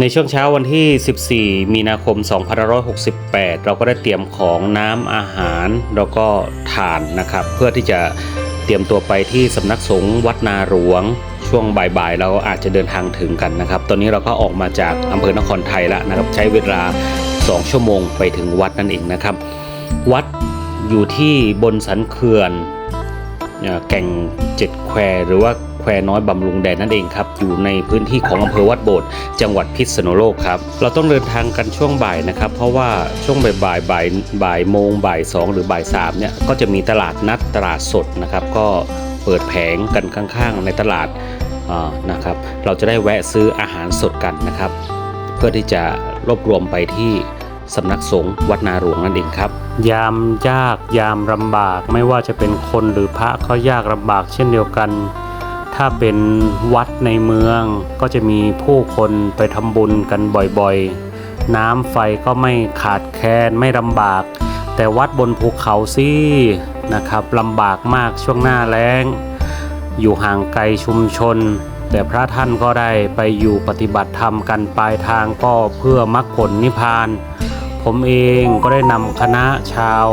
ในช่วงเช้าวันที่ 14 มีนาคม 2568 เราก็ได้เตรียมของน้ำอาหารแล้วก็ทานนะครับ เพื่อที่จะเตรียมตัวไปที่สำนักสงฆ์วัดนาหลวง ช่วงบ่ายๆ เราอาจจะเดินทางถึงกันนะครับ ตอนนี้เราก็ออกมาจากอำเภอนครไทยแล้วนะครับ ใช้เวลา 2 ชั่วโมงไปถึงวัดนั่นเองนะครับ วัดอยู่ที่บนสันเขื่อนแก่งเจ็ดแควหรือว่า แควน้อยบำรุงแดนนั่นเองครับ อยู่ในพื้นที่ของอำเภอวัดโบดจังหวัดพิษณุโลกครับ เราต้องเดินทางกันช่วงบ่ายนะครับ เพราะว่าช่วงบ่ายบ่ายบ่ายบ่ายโมงบ่ายสองหรือบ่ายสามเนี่ยก็จะมีตลาดนัดตลาดสดนะครับ ก็เปิดแผงกันข้างๆ ในตลาดนะครับ เราจะได้แวะซื้ออาหารสดกันนะครับ เพื่อที่จะรวบรวมไปที่สำนักสงฆ์วัดนาหลวงนั่นเองครับ ยามยากยามลำบากไม่ว่าจะเป็นคนหรือพระก็ยากลำบากเช่นเดียวกัน ถ้าเป็นวัดในเมืองก็จะมีผู้คนไปทำบุญกันบ่อยๆ น้ำไฟก็ไม่ขาดแคลนไม่ลำบาก แต่วัดบนภูเขาสินะครับลำบากมากช่วงหน้าแล้ง อยู่ห่างไกลชุมชน แต่พระท่านก็ได้ไปอยู่ปฏิบัติธรรมกันปลายทางก็เพื่อมรรคผลนิพพาน ผมเองก็ได้นำคณะชาว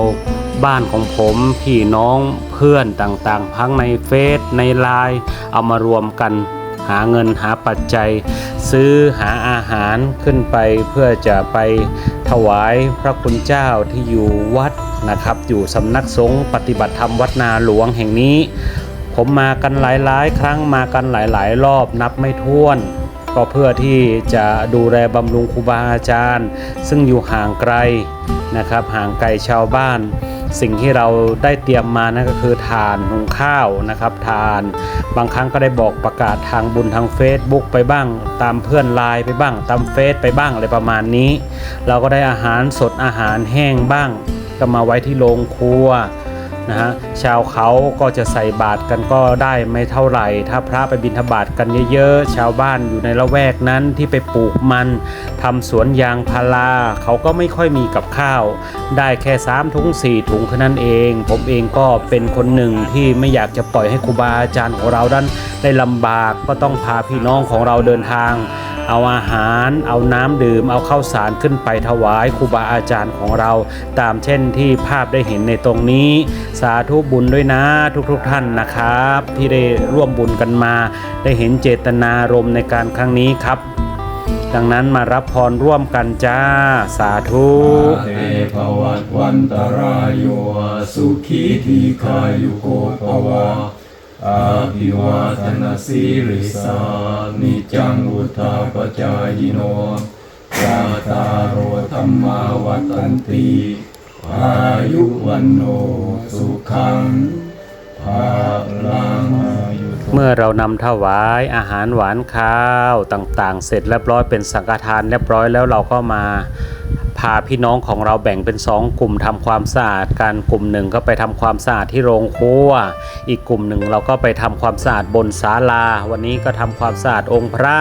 บ้านของผมพี่น้องเพื่อนต่างๆทั้งในเฟซในไลน์เอามารวมกันหาเงินหาปัจจัย ซื้อหาอาหารขึ้นไปเพื่อจะไปถวายพระคุณเจ้าที่อยู่วัดนะครับ อยู่สำนักสงฆ์ปฏิบัติธรรมวัดนาหลวงแห่งนี้ ผมมากันหลายๆ ครั้งมากันหลายๆ รอบนับไม่ถ้วน ก็เพื่อที่จะดูแลบำรุงครูบาอาจารย์ ซึ่งอยู่ห่างไกลนะครับ ห่างไกลชาวบ้าน สิ่งที่เราได้เตรียมมานั่นก็คือทานหุงข้าวนะครับทาน บางครั้งก็ได้บอกประกาศทางบุญทางเฟซบุ๊กไปบ้าง ตามเพื่อนไลน์ไปบ้าง ตามเฟซไปบ้างอะไรประมาณนี้ เราก็ได้อาหารสดอาหารแห้งบ้าง ก็มาไว้ที่โรงครัว นะฮะชาวเขาก็จะใส่บาตรกันก็ได้ไม่เท่าไหร่ ถ้าพระไปบิณฑบาตกันเยอะๆ ชาวบ้านอยู่ในละแวกนั้นที่ไปปลูกมันทำสวนยางพาราเขาก็ไม่ค่อยมีกับข้าว ได้แค่3ถุง4ถุงแค่นั้นเอง ผมเองก็เป็นคนหนึ่งที่ไม่อยากจะปล่อยให้ครูบาอาจารย์ของเรานั้นได้ลำบากก็ต้องพาพี่น้องของเราเดินทาง เอาอาหาร เอาน้ำดื่ม เอาข้าวสารขึ้นไปถวายครูบาอาจารย์ของเรา ตามเช่นที่ภาพได้เห็นในตรงนี้ สาธุบุญด้วยนะทุกๆทท่านนะครับ ที่ได้ร่วมบุญกันมา ได้เห็นเจตนารมณ์ในการครั้งนี้ครับดังนั้นมารับพรร่วมกันจ้า สาธุเตภวัตวันตรายโยสุขีทีขายุโกภวะ อาภิวาทนาสีริสานิจังวุธาปจายโนยาตาโรธรรมาวัตันติอายุวันโนสุขังภาลังเมื่อเรานำถวายอาหารหวานข้าวต่างๆ เสร็จเรียบร้อยเป็นสังฆทานเรียบร้อยแล้วเราก็มา พาพี่น้องของเราแบ่งเป็นสองกลุ่มทำความสะอาดกันกลุ่มหนึ่งก็ไปทำความสะอาดที่โรงครัว อีกกลุ่มหนึ่งเราก็ไปทำความสะอาดบนศาลา วันนี้ก็ทำความสะอาดองค์พระ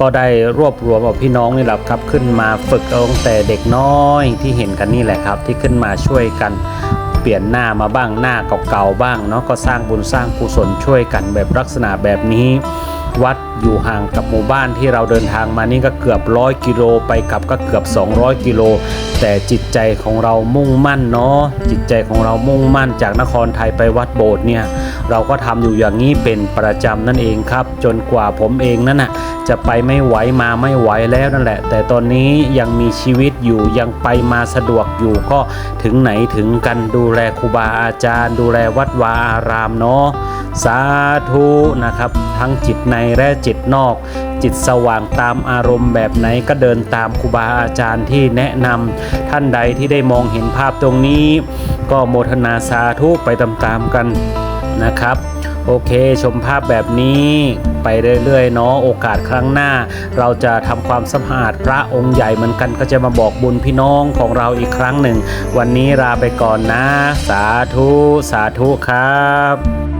ก็ได้รวบรวมเอาพี่น้องนี่แหละครับ ขึ้นมาฝึกอาตั้งแต่เด็กน้อยที่เห็นกันนี่แหละครับ ที่ขึ้นมาช่วยกัน เปลี่ยนหน้ามาบ้างหน้าเก่าๆบ้างเนาะก็สร้างบุญสร้างกุศลช่วยกันแบบลักษณะแบบนี้ วัดอยู่ห่างกับหมู่บ้านที่เราเดินทางมานี่ก็เกือบร้อยกิโลไปกลับก็เกือบ 200 กิโล แต่จิตใจของเรามุ่งมั่นเนาะจิตใจของเรามุ่งมั่นจากนครไทยไปวัดโบสถ์เนี่ย เราก็ทำอยู่อย่างนี้เป็นประจำนั่นเองครับ จนกว่าผมเองนั่นน่ะจะไปไม่ไหวมาไม่ไหวแล้วนั่นแหละ แต่ตอนนี้ยังมีชีวิตอยู่ยังไปมาสะดวกอยู่ก็ถึงไหนถึงกันดูแลครูบาอาจารย์ ดูแลวัดวาอารามเนาะสาธุนะครับ ทั้งจิตในและจิตนอก จิตสว่างตามอารมณ์แบบไหนก็เดินตามครูบาอาจารย์ที่แนะนำท่านใดที่ได้มองเห็นภาพตรงนี้ ก็โมทนาสาธุไปตามๆกัน นะครับ โอเคชมภาพแบบนี้ไปเรื่อยๆเนาะโอกาสครั้งหน้า เราจะทำความสะอาดพระองค์ใหญ่เหมือนกันก็จะมาบอกบุญพี่น้องของเราอีกครั้งหนึ่ง วันนี้ลาไปก่อนนะ สาธุ สาธุครับ